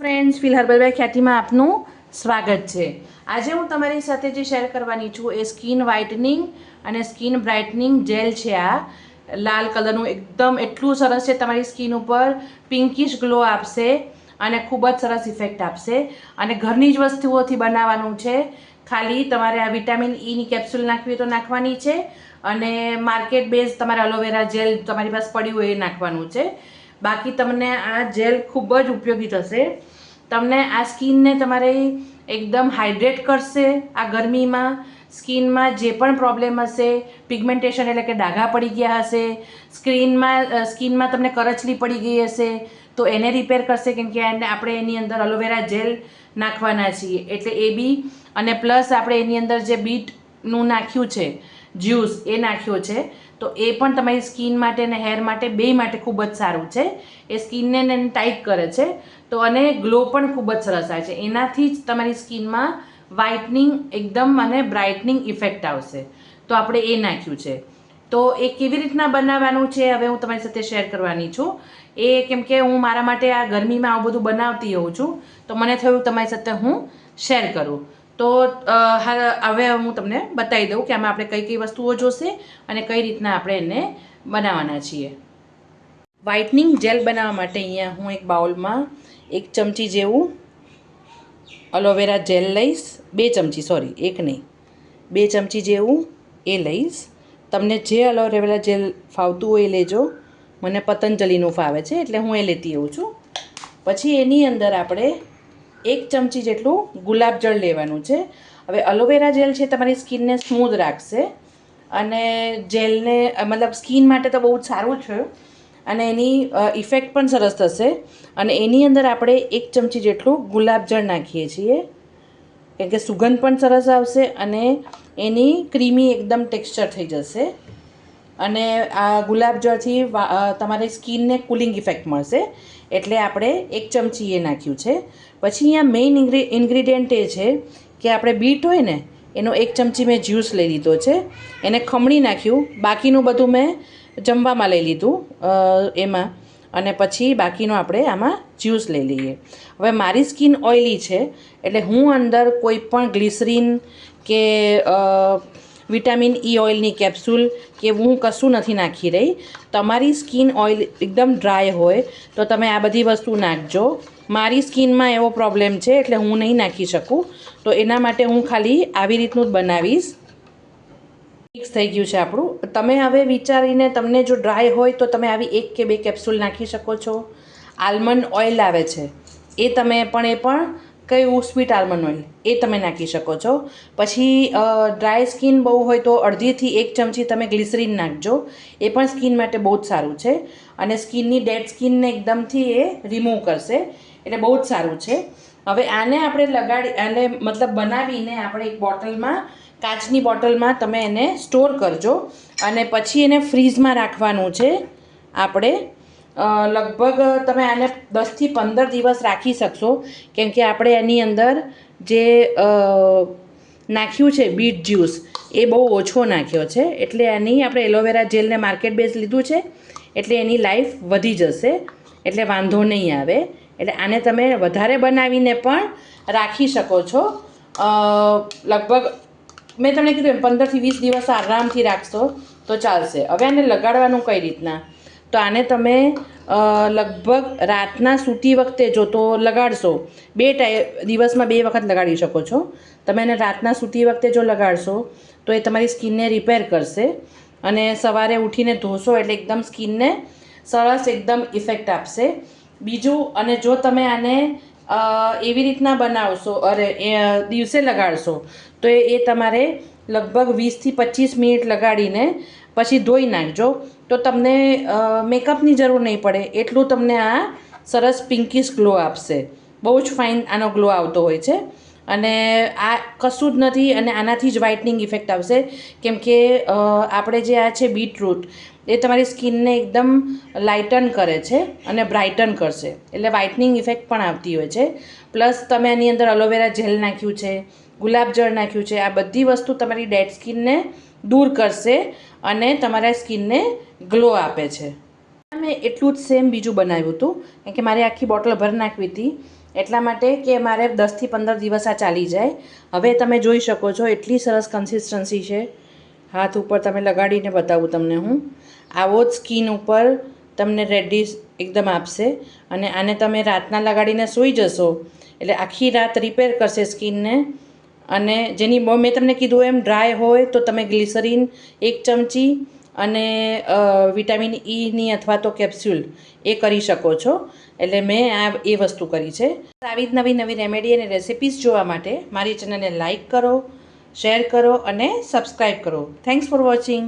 Friends, fill હર્બલબાઈ ખ્યાતિમાં આપનું સ્વાગત છે. આજે હું તમારી સાથે જે શેર કરવાની છું એ સ્કિન વ્હાઇટનિંગ અને સ્કિન બ્રાઇટનિંગ જેલ છે આ. લાલ કલરનું એકદમ એટલું સરસ છે તમારી સ્કિન ઉપર. પિંકિશ ગ્લો આપશે અને ખૂબ જ સરસ ઇફેક્ટ આપશે. અને ઘરની જ વસ્તુઓથી બનાવવાનું છે. ખાલી તમારે આ વિટામિન ઈની કેપ્સ્યુલ નાખવી તો નાખવાની છે. અને માર્કેટ બેઝ તમારે અલોવેરા જેલ તમારી પાસે પડ્યું હોય એ નાખવાનું છે. બાકી તમને આ જેલ ખૂબ જ ઉપયોગી થશે. તમને આ સ્કિનને તમારે એકદમ હાઇડ્રેટ કરશે આ ગરમીમાં. સ્કિનમાં જે પણ પ્રોબ્લેમ હશે, પિગમેન્ટેશન એટલે કે ડાઘા પડી ગયા હશે સ્ક્રીનમાં સ્કિનમાં તમને કરચલી પડી ગઈ હશે, તો એને રિપેર કરશે કેમ કે એને આપણે એની અંદર અલોવેરા જેલ નાખવાના છીએ. એટલે એ બી, અને પ્લસ આપણે એની અંદર જે બીટનું નાખ્યું છે જ્યુસ એ નાખ્યો છે, તો એ પણ તમારી સ્કિન માટે અને હેર માટે બે માટે ખૂબ જ સારું છે. એ સ્કિનને ને ટાઈટ કરે છે, તો અને ગ્લો પણ ખૂબ જ સરસ આવે છે. એનાથી જ તમારી સ્કિનમાં વ્હાઇટનિંગ એકદમ અને બ્રાઇટનિંગ ઇફેક્ટ આવશે. તો આપણે એ નાખ્યું છે. તો એ કેવી રીતના બનાવવાનું છે, હવે હું તમારી સાથે શેર કરવાની છું. એ કેમ કે હું મારા માટે આ ગરમીમાં આવું બધું બનાવતી હોઉં છું, તો મને થયું તમારી સાથે હું શેર કરું. તો હવે હું તમને બતાવી દઉં કે આમાં આપણે કઈ કઈ વસ્તુઓ જોશે અને કઈ રીતના આપણે એને બનાવવાના છીએ. વ્હાઇટનિંગ જેલ બનાવવા માટે અહીંયા હું એક બાઉલમાં એક ચમચી જેવું અલોવેરા જેલ લઈશ. બે ચમચી સોરી એક નહીં. બે ચમચી જેવું એ લઈશ. તમને જે અલોવેરા જેલ ફાવતું હોય એ લેજો. મને પતંજલિનું ફાવે છે, એટલે હું એ લેતી હોઉં છું. પછી એની અંદર આપણે એક ચમચી જેટલું ગુલાબજળ લેવાનું છે. હવે અલોવેરા જેલ છે તમારી સ્કિનને સ્મૂધ રાખશે. અને જેલને મતલબ સ્કિન માટે તો બહુ જ સારું છે. અને એની ઇફેક્ટ પણ સરસ થશે. અને એની અંદર આપણે એક ચમચી જેટલું ગુલાબજળ નાખીએ છીએ. કેમ કે સુગંધ પણ સરસ આવશે અને એની ક્રીમી એકદમ ટેક્સચર થઈ જશે. અને આ ગુલાબજળથી તમારી સ્કિનને કુલિંગ ઇફેક્ટ મળશે. એટલે આપણે એક ચમચી એ નાખ્યું છે. પછી અહીંયા મેઇન ઇન્ગ્રી ઇન્ગ્રીડિયન્ટ એ છે કે આપણે બીટ હોય ને, એનો એક ચમચી મેં જ્યુસ લઈ લીધો છે. એને ખમણી નાખ્યું. બાકીનું બધું મેં જમવામાં લઈ લીધું એમાં. અને પછી બાકીનું આપણે આમાં જ્યુસ લઈ લઈએ. હવે મારી સ્કિન ઓઇલી છે, એટલે હું અંદર કોઈ પણ ગ્લિસરીન કે વિટામિન ઈ ઓઇલની કેપ્સ્યુલ કે હું કશું નથી નાખી રહી. તમારી સ્કિન ઓઇલ એકદમ ડ્રાય હોય તો તમે આ બધી વસ્તુ નાખજો. મારી સ્કિનમાં એવો પ્રોબ્લેમ છે એટલે હું નહીં નાખી શકું. તો એના માટે હું ખાલી આવી રીતનું જ બનાવીશ. મિક્સ થઈ ગયું છે આપણું. તમે હવે વિચારીને તમને જો ડ્રાય હોય તો તમે આવી એક કે બે કેપ્સ્યુલ નાખી શકો છો. આલમંડ ઓઇલ આવે છે. એ તમે પણ એ પણ કયું સ્વીટ આલમંડ ઓઇલ એ તમે નાખી શકો છો. પછી ડ્રાય સ્કિન બહુ હોય તો અડધીથી એક ચમચી તમે ગ્લિસરીન નાખજો. એ પણ સ્કિન માટે બહુ જ સારું છે. અને સ્કિનની ડેડ સ્કિનને એકદમથી એ રિમૂવ કરશે. એટલે બહુ જ સારું છે. હવે આને આપણે લગાડી અને મતલબ બનાવીને આપણે એક બોટલમાં, કાચની બોટલમાં તમે એને સ્ટોર કરજો. અને પછી એને ફ્રીઝમાં રાખવાનું છે. આપણે લગભગ તમે આને દસથી પંદર દિવસ રાખી શકશો. કેમ કે આપણે એની અંદર જે નાખ્યું છે બીટ જ્યુસ, એ બહુ ઓછો નાખ્યો છે. એટલે એની આપણે એલોવેરા જેલને માર્કેટ બેઝ લીધું છે. એટલે એની લાઈફ વધી જશે. એટલે વાંધો નહીં આવે. એટલે આને તમે વધારે બનાવીને પણ રાખી શકો છો. લગભગ, મેં તમને કીધું એમ, પંદરથી વીસ દિવસ આરામથી રાખશો તો ચાલશે. હવે આને લગાડવાનું કઈ રીતના? તો આને તમે લગભગ રાતના સૂતી વખતે જો તો લગાડશો. બે ટાઈ, દિવસમાં બે વખત લગાડી શકો છો. તમે એને રાતના સૂતી વખતે જો લગાડશો, તો એ તમારી સ્કિનને રિપેર કરશે. અને સવારે ઉઠીને ધોશો એટલે એકદમ સ્કિનને સરસ એકદમ ઇફેક્ટ આપશે. બીજું, અને જો તમે આને એવી રીતના બનાવશો, અરે, એ, દિવસે લગાડશો, તો એ તમારે લગભગ વીસથી પચીસ મિનિટ લગાડીને પછી ધોઈ નાખજો. તો તમને મેકઅપની જરૂર નહીં પડે. એટલું તમને આ સરસ પિંકીશ ગ્લો આપશે. બહુ જ ફાઇન આનો ગ્લો આવતો હોય છે. અને આ કશું જ નથી અને આનાથી જ વ્હાઇટનિંગ ઇફેક્ટ આવશે. કેમ કે આપણે જે આ છે બીટરૂટ એ તમારી સ્કિનને એકદમ લાઇટન કરે છે અને બ્રાઇટન કરશે. એટલે વ્હાઇટનિંગ ઇફેક્ટ પણ આવતી હોય છે. પ્લસ તમે એની અંદર અલોવેરા જેલ નાખ્યું છે ગુલાબજળ નાખ્યું છે, આ બધી વસ્તુ તમારી ડેડ સ્કિનને દૂર કરશે અને તમારા સ્કિનને ગ્લો આપે છે. મેં એટલું જ સેમ બીજું બનાવ્યું હતું. કારણ કે મારે આખી બોટલ ભરી નાખવી હતી. એટલા માટે કે મારે દસથી પંદર દિવસ આ ચાલી જાય. હવે તમે જોઈ શકો છો એટલી સરસ કન્સિસ્ટન્સી છે. હાથ ઉપર તમે લગાડીને બતાવું તમને હું. આવો જ સ્કિન ઉપર તમને રેડિશ એકદમ આપશે. અને આને તમે રાતના લગાડીને સૂઈ જશો. એટલે આખી રાત રિપેર કરશે સ્કિનને અને જેની મેં તમને કીધું એમ ડ્રાય હોય તો તમે ગ્લિસરીન એક ચમચી અને વિટામિન ઈની અથવા તો કેપ્સ્યુલ એ કરી શકો છો. એટલે મેં આ એ વસ્તુ કરી છે. આવી જ નવી નવી રેમેડી અને રેસિપીઝ જોવા માટે મારી ચેનલને લાઇક કરો શેર કરો અને સબસ્ક્રાઈબ કરો. Thanks for watching